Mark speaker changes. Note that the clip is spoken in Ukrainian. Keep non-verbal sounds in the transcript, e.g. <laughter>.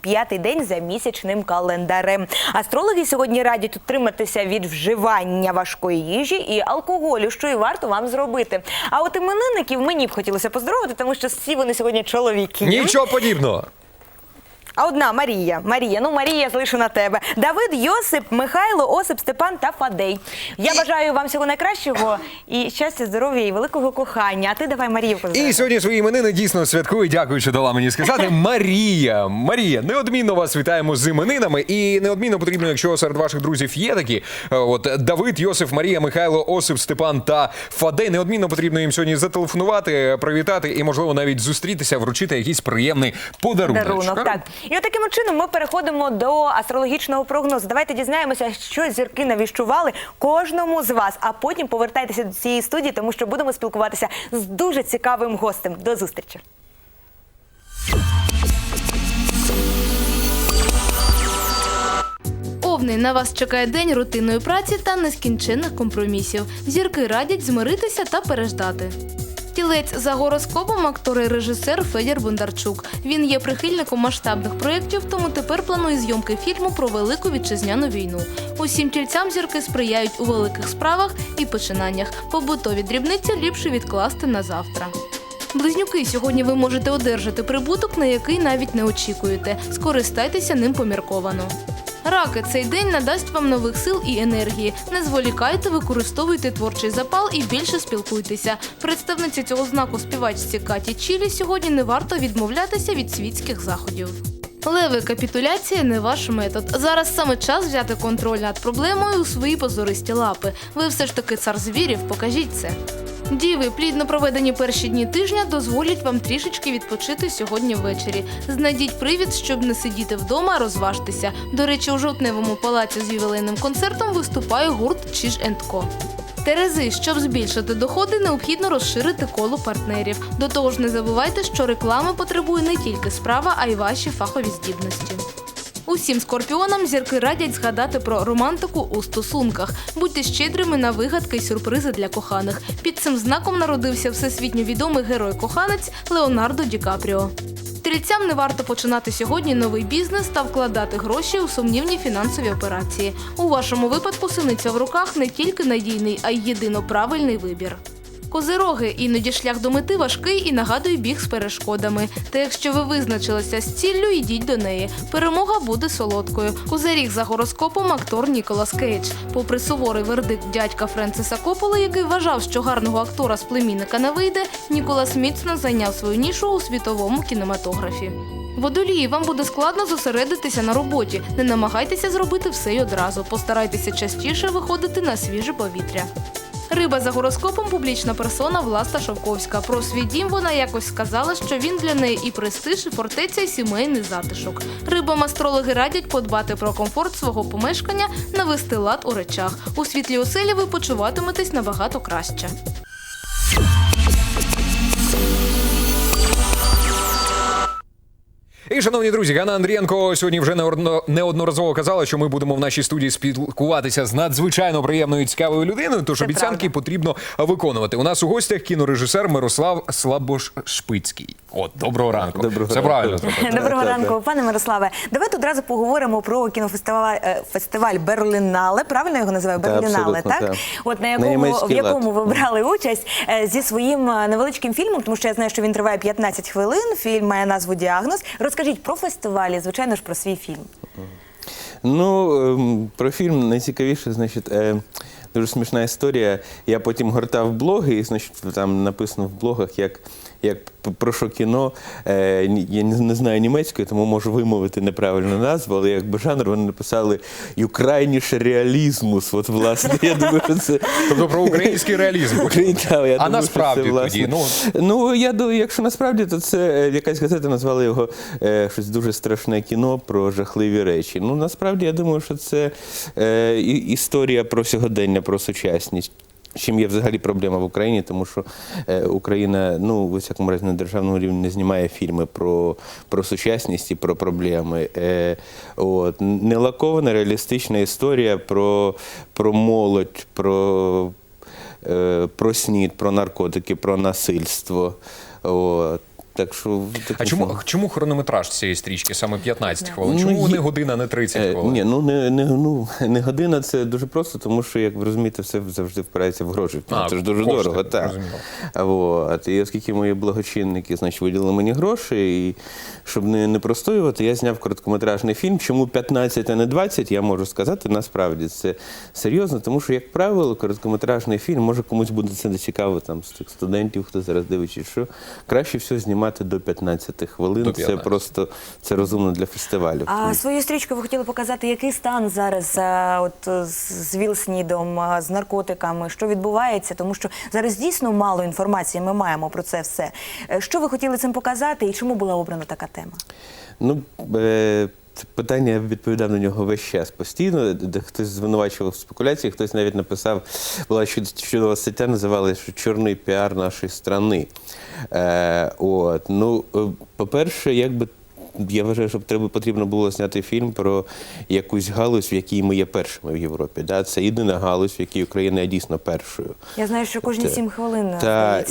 Speaker 1: П'ятий день за місячним календарем. Астрологи сьогодні радять утриматися від вживання важкої їжі і алкоголю, що і варто вам зробити. А от іменинників мені б хотілося поздоровити, тому що всі вони сьогодні чоловіки.
Speaker 2: Нічого подібного.
Speaker 1: А одна Марія. Марія, ну Марія, залишу на тебе. Давид, Йосип, Михайло, Осип, Степан та Фадей. Я бажаю вам всього найкращого і щастя, здоров'я і великого кохання. А ти давай Марію.
Speaker 2: І сьогодні свої іменини дійсно святкує. Дякую, що дала мені сказати. <laughs> Марія. Марія, неодмінно вас вітаємо з іменинами. І неодмінно потрібно, якщо серед ваших друзів є такі, е, от Давид, Йосиф, Марія, Михайло, Осип, Степан та Фадей. Неодмінно потрібно їм сьогодні зателефонувати, привітати і, можливо, навіть зустрітися, вручити якийсь приємний подарунок.
Speaker 1: Дарунок, так. І от таким чином ми переходимо до астрологічного прогнозу. Давайте дізнаємося, що зірки навіщували кожному з вас. А потім повертайтеся до цієї студії, тому що будемо спілкуватися з дуже цікавим гостем. До зустрічі.
Speaker 3: Овни на вас чекає день рутинної праці та нескінченних компромісів. Зірки радять змиритися та переждати. Тілець за гороскопом актор і режисер Федір Бондарчук. Він є прихильником масштабних проєктів, тому тепер планує зйомки фільму про велику вітчизняну війну. Усім тільцям зірки сприяють у великих справах і починаннях. Побутові дрібниці ліпше відкласти на завтра. Близнюки, сьогодні ви можете одержати прибуток, на який навіть не очікуєте. Скористайтеся ним помірковано. Раки, цей день надасть вам нових сил і енергії. Не зволікайте, використовуйте творчий запал і більше спілкуйтеся. Представниці цього знаку співачці Каті Чілі сьогодні не варто відмовлятися від світських заходів. Леви, капітуляція не ваш метод. Зараз саме час взяти контроль над проблемою у свої позористі лапи. Ви все ж таки цар звірів, покажіть це. Діви, плідно проведені перші дні тижня дозволять вам трішечки відпочити сьогодні ввечері. Знайдіть привід, щоб не сидіти вдома, а розважтеся. До речі, у жовтневому палаці з ювілейним концертом виступає гурт Чиж Ко. Терези, щоб збільшити доходи, необхідно розширити коло партнерів. До того ж, не забувайте, що реклама потребує не тільки справа, а й ваші фахові здібності. Усім скорпіонам зірки радять згадати про романтику у стосунках. Будьте щедрими на вигадки й сюрпризи для коханих. Під цим знаком народився всесвітньо відомий герой-коханець Леонардо Ді Капріо. Стрільцям не варто починати сьогодні новий бізнес та вкладати гроші у сумнівні фінансові операції. У вашому випадку синиця в руках не тільки надійний, а й єдино правильний вибір. Козироги іноді шлях до мети важкий і нагадує біг з перешкодами. Та якщо ви визначилися з ціллю, йдіть до неї. Перемога буде солодкою. Козиріг за гороскопом актор Ніколас Кейдж. Попри суворий вердикт дядька Френсиса Копола, який вважав, що гарного актора з племінника не вийде, Ніколас міцно зайняв свою нішу у світовому кінематографі. Водолії, вам буде складно зосередитися на роботі. Не намагайтеся зробити все й одразу. Постарайтеся частіше виходити на свіже повітря. Риба за гороскопом публічна персона Власта Шовковська. Про свій дім вона якось сказала, що він для неї і престиж, і фортеця, і сімейний затишок. Рибам астрологи радять подбати про комфорт свого помешкання, навести лад у речах. У світлі оселі ви почуватиметесь набагато краще.
Speaker 2: І, шановні друзі, Ганна Андрієнко сьогодні вже неодноразово казала, що ми будемо в нашій студії спілкуватися з надзвичайно приємною і цікавою людиною. Тож
Speaker 1: Це
Speaker 2: обіцянки
Speaker 1: правда.
Speaker 2: потрібно виконувати. У нас у гостях кінорежисер Мирослав Слабошпицький. От, доброго ранку.
Speaker 4: Доброго
Speaker 2: Все
Speaker 4: ранку.
Speaker 2: правильно.
Speaker 1: Доброго ранку, пане Мирославе. Давайте одразу поговоримо про кінофестиваль е, фестиваль Берлінале. Правильно його називаю? Берлінале, так?
Speaker 4: так.
Speaker 1: От на
Speaker 4: На
Speaker 1: якому
Speaker 4: німецький
Speaker 1: в якому
Speaker 4: лад.
Speaker 1: ви брали участь е, зі своїм е, невеличким фільмом, тому що я знаю, що він триває 15 хвилин. Фільм має назву Діагноз. Розкажіть про фестиваль, і, звичайно ж, про свій фільм.
Speaker 4: Ну, ем, про фільм найцікавіше, значить, е, дуже смішна історія. Я потім гортав блоги, і значить, там написано в блогах, як, як про що кіно. Е, я не, знаю німецької, тому можу вимовити неправильну назву, але якби жанр вони написали «Юкрайніше реалізмус. От, власне, я думаю, що це.
Speaker 2: Тобто про український реалізм. <laughs> А насправді тоді, ну?
Speaker 4: Ну, я думаю, якщо насправді, то це е, якась газета назвала його е, щось дуже страшне кіно про жахливі речі. Ну, насправді, я думаю, що це історія про сьогодення, про сучасність. Чим є взагалі проблема в Україні, тому що е, Україна, ну, в всякому разі, на державному рівні не знімає фільми про, про сучасність і про проблеми. Е, от. Нелакована реалістична історія про, про молодь, про е, про снід, про наркотики, про насильство. От. Так що
Speaker 2: А чому, чому хронометраж цієї стрічки саме 15 хвилин?
Speaker 4: Ну,
Speaker 2: Чому
Speaker 4: є-
Speaker 2: не година, не 30
Speaker 4: Е,
Speaker 2: хвилин?
Speaker 4: Ні, ну не, не, ну не година, це дуже просто, тому що, як ви розумієте, все завжди впирається в гроші.
Speaker 2: А,
Speaker 4: це ж дуже
Speaker 2: кошти,
Speaker 4: дорого. Так. От. І оскільки мої благочинники значить, виділили мені гроші, і щоб не, не простоювати, я зняв короткометражний фільм. Чому 15, а не 20, я можу сказати, насправді це серйозно, тому що, як правило, короткометражний фільм може комусь буде це не цікаво там, з тих студентів, хто зараз дивиться, що краще всього знімати до 15 хвилин.
Speaker 2: До
Speaker 4: Це просто це розумно для фестивалю.
Speaker 1: А свою стрічку ви хотіли показати, який стан зараз е, от з з Вілснідом, е, з наркотиками, що відбувається, тому що зараз дійсно мало інформації. Ми маємо про це все. Е, Що ви хотіли цим показати, і чому була обрана така тема?
Speaker 4: Ну, е, це питання я відповідав на нього весь час постійно. Де хтось звинувачував в спекуляції, хтось навіть написав, була чуд- чудова стаття, називали, що чорний піар нашої страни. Е, от. Ну, е, по-перше, якби. Я вважаю, що треба потрібно було зняти фільм про якусь галузь, в якій ми є першими в Європі. Да? Це єдина галузь, в якій Україна є дійсно першою.
Speaker 1: Я знаю, що кожні сім хвилин
Speaker 4: Та,